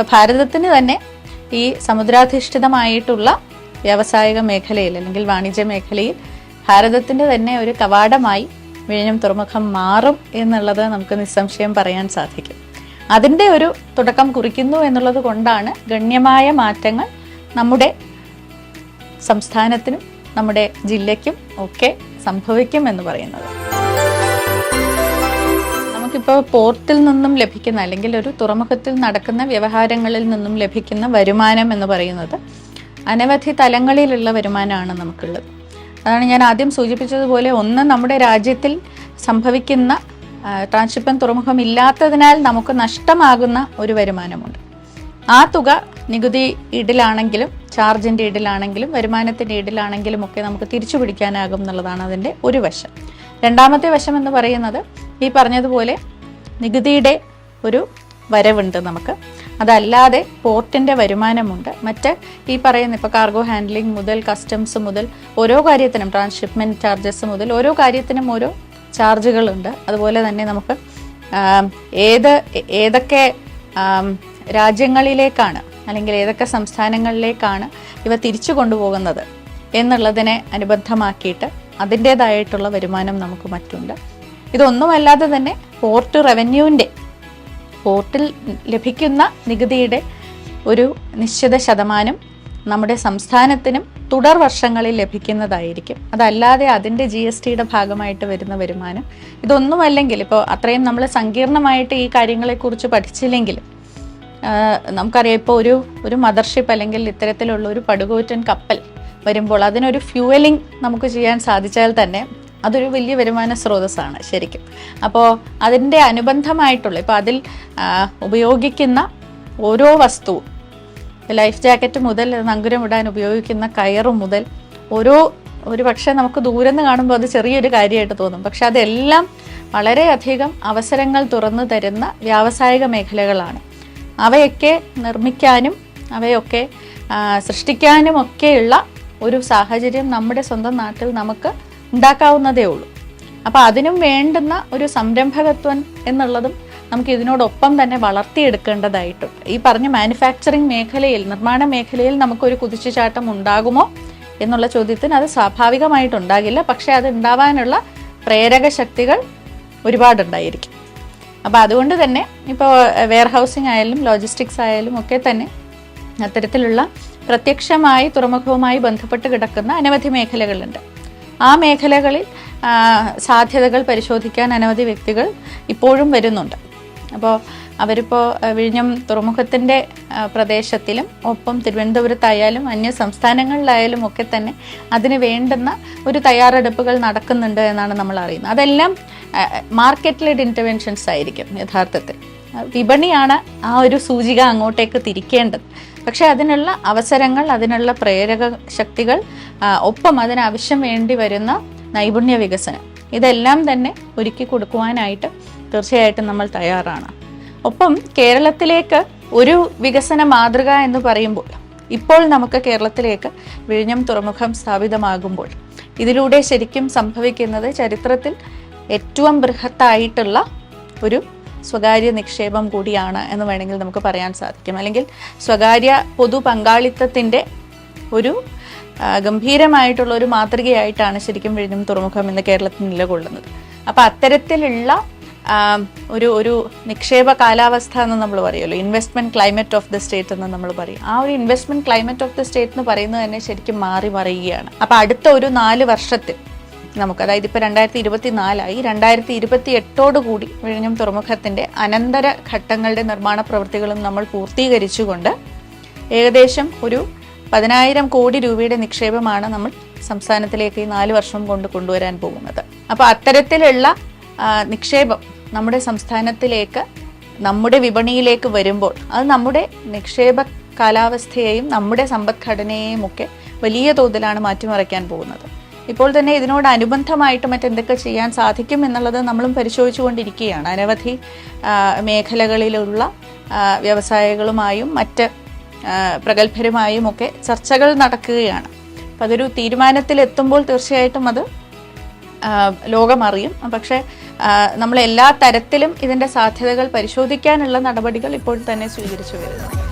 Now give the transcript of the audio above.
അപ്പോൾ ഭാരതത്തിന് തന്നെ ഈ സമുദ്രാധിഷ്ഠിതമായിട്ടുള്ള വ്യാവസായിക മേഖലയിൽ അല്ലെങ്കിൽ വാണിജ്യ മേഖലയിൽ ഭാരതത്തിന്റെ തന്നെ ഒരു കവാടമായി വിഴിഞ്ഞം തുറമുഖം മാറും എന്നുള്ളത് നമുക്ക് നിസ്സംശയം പറയാൻ സാധിക്കും. അതിന്റെ ഒരു തുടക്കം കുറിക്കുന്നു എന്നുള്ളത് കൊണ്ടാണ് ഗണ്യമായ മാറ്റങ്ങൾ നമ്മുടെ സംസ്ഥാനത്തിനും നമ്മുടെ ജില്ലയ്ക്കും ഒക്കെ സംഭവിക്കും എന്ന് പറയുന്നത്. നമുക്കിപ്പോൾ പോർട്ടിൽ നിന്നും ലഭിക്കുന്ന അല്ലെങ്കിൽ ഒരു തുറമുഖത്തിൽ നടക്കുന്ന വ്യവഹാരങ്ങളിൽ നിന്നും ലഭിക്കുന്ന വരുമാനം എന്ന് പറയുന്നത് അനവധി തലങ്ങളിലുള്ള വരുമാനമാണ് നമുക്കുള്ളത്. അതാണ് ഞാൻ ആദ്യം സൂചിപ്പിച്ചതുപോലെ ഒന്ന് നമ്മുടെ രാജ്യത്തിൽ സംഭവിക്കുന്ന ട്രാൻസ്ഷിപ്പൻ തുറമുഖം ഇല്ലാത്തതിനാൽ നമുക്ക് നഷ്ടമാകുന്ന ഒരു വരുമാനമുണ്ട്. ആ തുക നികുതി ഈടിലാണെങ്കിലും ചാർജിന്റെ ഈടിലാണെങ്കിലും വരുമാനത്തിന്റെ ഈടിലാണെങ്കിലും ഒക്കെ നമുക്ക് തിരിച്ചു പിടിക്കാനാകും എന്നുള്ളതാണ് അതിന്റെ ഒരു വശം. രണ്ടാമത്തെ വശം എന്ന് പറയുന്നത് ഈ പറഞ്ഞതുപോലെ നികുതിയുടെ ഒരു വരവുണ്ട് നമുക്ക്. അതല്ലാതെ പോർട്ടിന്റെ വരുമാനമുണ്ട്. മറ്റ് ഈ പറയുന്ന ഇപ്പോൾ കാർഗോ ഹാൻഡ്ലിംഗ് മുതൽ കസ്റ്റംസ് മുതൽ ഓരോ കാര്യത്തിനും ട്രാൻസ്ഷിപ്മെന്റ് ചാർജസ് മുതൽ ഓരോ കാര്യത്തിനും ഓരോ ചാർജുകളുണ്ട് അതുപോലെ തന്നെ നമുക്ക് ഏത് ഏതൊക്കെ രാജ്യങ്ങളിലേക്കാണ് അല്ലെങ്കിൽ ഏതൊക്കെ സംസ്ഥാനങ്ങളിലേക്കാണ് ഇവ തിരിച്ചു കൊണ്ടുപോകുന്നത് എന്നുള്ളതിനെ അനുബന്ധമാക്കിയിട്ട് അതിന്റേതായിട്ടുള്ള വരുമാനം നമുക്ക് മറ്റുണ്ട്. ഇതൊന്നുമല്ലാതെ തന്നെ പോർട്ട് റവന്യൂവിന്റെ പോർട്ടിൽ ലഭിക്കുന്ന നികുതിയുടെ ഒരു നിശ്ചിത ശതമാനം നമ്മുടെ സംസ്ഥാനത്തിനും തുടർ വർഷങ്ങളിൽ ലഭിക്കുന്നതായിരിക്കും. അതല്ലാതെ അതിന്റെ ജി എസ് ടിയുടെ ഭാഗമായിട്ട് വരുന്ന വരുമാനം. ഇതൊന്നുമല്ലെങ്കിൽ ഇപ്പോൾ അത്രയും നമ്മൾ സങ്കീർണമായിട്ട് ഈ കാര്യങ്ങളെക്കുറിച്ച് പഠിച്ചില്ലെങ്കിലും നമുക്കറിയാം ഇപ്പോൾ ഒരു ഒരു മദർഷിപ്പ് അല്ലെങ്കിൽ ഇത്തരത്തിലുള്ള ഒരു പടുകൂറ്റൻ കപ്പൽ വരുമ്പോൾ അതിനൊരു ഫ്യൂവലിംഗ് നമുക്ക് ചെയ്യാൻ സാധിച്ചാൽ തന്നെ അതൊരു വലിയ വരുമാന സ്രോതസ്സാണ് ശരിക്കും. അപ്പോൾ അതിന്റെ അനുബന്ധമായിട്ടുള്ള ഇപ്പോൾ അതിൽ ഉപയോഗിക്കുന്ന ഓരോ വസ്തുവും ലൈഫ് ജാക്കറ്റ് മുതൽ നങ്കുരം ഇടാൻ ഉപയോഗിക്കുന്ന കയറ് മുതൽ ഓരോ ഒരു പക്ഷേ നമുക്ക് ദൂരെ നിന്ന് കാണുമ്പോൾ അത് ചെറിയൊരു കാര്യമായിട്ട് തോന്നും. പക്ഷെ അതെല്ലാം വളരെയധികം അവസരങ്ങൾ തുറന്നു തരുന്ന വ്യാവസായിക മേഖലകളാണ്. അവയൊക്കെ നിർമ്മിക്കാനും അവയൊക്കെ സൃഷ്ടിക്കാനുമൊക്കെയുള്ള ഒരു സാഹചര്യം നമ്മുടെ സ്വന്തം നാട്ടിൽ നമുക്ക് ഉണ്ടാക്കാവുന്നതേ ഉള്ളൂ. അപ്പോൾ അതിനും വേണ്ടുന്ന ഒരു സംരംഭകത്വം എന്നുള്ളതും നമുക്ക് ഇതിനോടൊപ്പം തന്നെ വളർത്തിയെടുക്കേണ്ടതായിട്ടുണ്ട് ഈ പറഞ്ഞ മാനുഫാക്ചറിങ് മേഖലയിൽ നിർമ്മാണ മേഖലയിൽ നമുക്കൊരു കുതിച്ചുചാട്ടം ഉണ്ടാകുമോ എന്നുള്ള ചോദ്യത്തിന് അത് സ്വാഭാവികമായിട്ടുണ്ടാകില്ല. പക്ഷേ അത് ഉണ്ടാവാനുള്ള പ്രേരക ശക്തികൾ ഒരുപാടുണ്ടായിരിക്കും. അപ്പോൾ അതുകൊണ്ട് തന്നെ ഇപ്പോൾ വെയർ ഹൗസിംഗ് ആയാലും ലോജിസ്റ്റിക്സ് ആയാലും ഒക്കെ തന്നെ അത്തരത്തിലുള്ള പ്രത്യക്ഷമായി തുറമുഖവുമായി ബന്ധപ്പെട്ട് കിടക്കുന്ന അനവധി മേഖലകളുണ്ട്. ആ മേഖലകളിൽ സാധ്യതകൾ പരിശോധിക്കാൻ അനവധി വ്യക്തികൾ ഇപ്പോഴും വരുന്നുണ്ട്. അപ്പോൾ അവരിപ്പോൾ വിഴിഞ്ഞം തുറമുഖത്തിന്റെ പ്രദേശത്തിലും ഒപ്പം തിരുവനന്തപുരത്തായാലും അന്യ സംസ്ഥാനങ്ങളിലായാലും ഒക്കെ തന്നെ അതിന് വേണ്ടുന്ന ഒരു തയ്യാറെടുപ്പുകൾ നടക്കുന്നുണ്ട് എന്നാണ് നമ്മൾ അറിയുന്നത്. അതെല്ലാം മാർക്കറ്റ് ലെഡ് ഇന്റർവെൻഷൻസ് ആയിരിക്കും യഥാർത്ഥത്തിൽ. വിപണിയാണ് ആ ഒരു സൂചിക അങ്ങോട്ടേക്ക് തിരിക്കേണ്ടത്. പക്ഷെ അതിനുള്ള അവസരങ്ങൾ അതിനുള്ള പ്രേരക ശക്തികൾ ഒപ്പം അതിനാവശ്യം വേണ്ടി വരുന്ന നൈപുണ്യ വികസനം. ഇതെല്ലാം തന്നെ ഒരുക്കി കൊടുക്കുവാനായിട്ട് തീർച്ചയായിട്ടും നമ്മൾ തയ്യാറാണ്. ഒപ്പം കേരളത്തിലേക്ക് ഒരു വികസന മാതൃക എന്ന് പറയുമ്പോൾ ഇപ്പോൾ നമുക്ക് കേരളത്തിലേക്ക് വിഴിഞ്ഞം തുറമുഖം സ്ഥാപിതമാകുമ്പോൾ ഇതിലൂടെ ശരിക്കും സംഭവിക്കുന്നത് ചരിത്രത്തിൽ ഏറ്റവും ബൃഹത്തായിട്ടുള്ള ഒരു സ്വകാര്യ നിക്ഷേപം കൂടിയാണ് എന്ന് വേണമെങ്കിൽ നമുക്ക് പറയാൻ സാധിക്കും. അല്ലെങ്കിൽ സ്വകാര്യ പൊതു പങ്കാളിത്തത്തിന്റെ ഒരു ഗംഭീരമായിട്ടുള്ള ഒരു മാതൃകയായിട്ടാണ് ശരിക്കും വിഴിഞ്ഞം തുറമുഖം ഇന്ന് കേരളത്തിൽ നിലകൊള്ളുന്നത്. അപ്പോൾ അത്തരത്തിലുള്ള ഒരു ഒരു നിക്ഷേപ കാലാവസ്ഥ എന്ന് നമ്മൾ പറയുമല്ലോ investment climate of the state എന്ന് നമ്മൾ പറയും. ആ ഒരു investment climate of the state എന്ന് പറയുന്നത് തന്നെ ശരിക്കും മാറി മറിയുകയാണ്. അപ്പോൾ അടുത്ത ഒരു നാല് വർഷത്തിൽ നമുക്ക് അതായത് ഇപ്പോൾ രണ്ടായിരത്തി ഇരുപത്തി നാലായി രണ്ടായിരത്തി ഇരുപത്തി എട്ടോടുകൂടി വിഴിഞ്ഞം തുറമുഖത്തിന്റെ അനന്തര ഘട്ടങ്ങളുടെ നിർമ്മാണ പ്രവൃത്തികളും നമ്മൾ പൂർത്തീകരിച്ചുകൊണ്ട് ഏകദേശം ഒരു പതിനായിരം കോടി രൂപയുടെ നിക്ഷേപമാണ് നമ്മൾ സംസ്ഥാനത്തിലേക്ക് ഈ നാല് വർഷം കൊണ്ട് കൊണ്ടുവരാൻ പോകുന്നത്. അപ്പോൾ അത്തരത്തിലുള്ള നിക്ഷേപം നമ്മുടെ സംസ്ഥാനത്തിലേക്ക് നമ്മുടെ വിപണിയിലേക്ക് വരുമ്പോൾ അത് നമ്മുടെ നിക്ഷേപ കാലാവസ്ഥയെയും നമ്മുടെ സമ്പദ്ഘടനയെയും ഒക്കെ വലിയ തോതിലാണ് മാറ്റിമറിക്കാൻ പോകുന്നത്. ഇപ്പോൾ തന്നെ ഇതിനോടനുബന്ധമായിട്ട് മറ്റെന്തൊക്കെ ചെയ്യാൻ സാധിക്കും എന്നുള്ളത് നമ്മളും പരിശോധിച്ചുകൊണ്ടിരിക്കുകയാണ്. അനവധി മേഖലകളിലുള്ള വ്യവസായികളുമായും മറ്റ് പ്രഗത്ഭരുമായും ഒക്കെ ചർച്ചകൾ നടക്കുകയാണ്. അപ്പം അതൊരു തീരുമാനത്തിലെത്തുമ്പോൾ തീർച്ചയായിട്ടും അത് ലോകമറിയും. പക്ഷേ നമ്മൾ എല്ലാ തരത്തിലും ഇതിന്റെ സാധ്യതകൾ പരിശോധിക്കാനുള്ള നടപടികൾ ഇപ്പോൾ തന്നെ സ്വീകരിച്ചു വരുന്നു.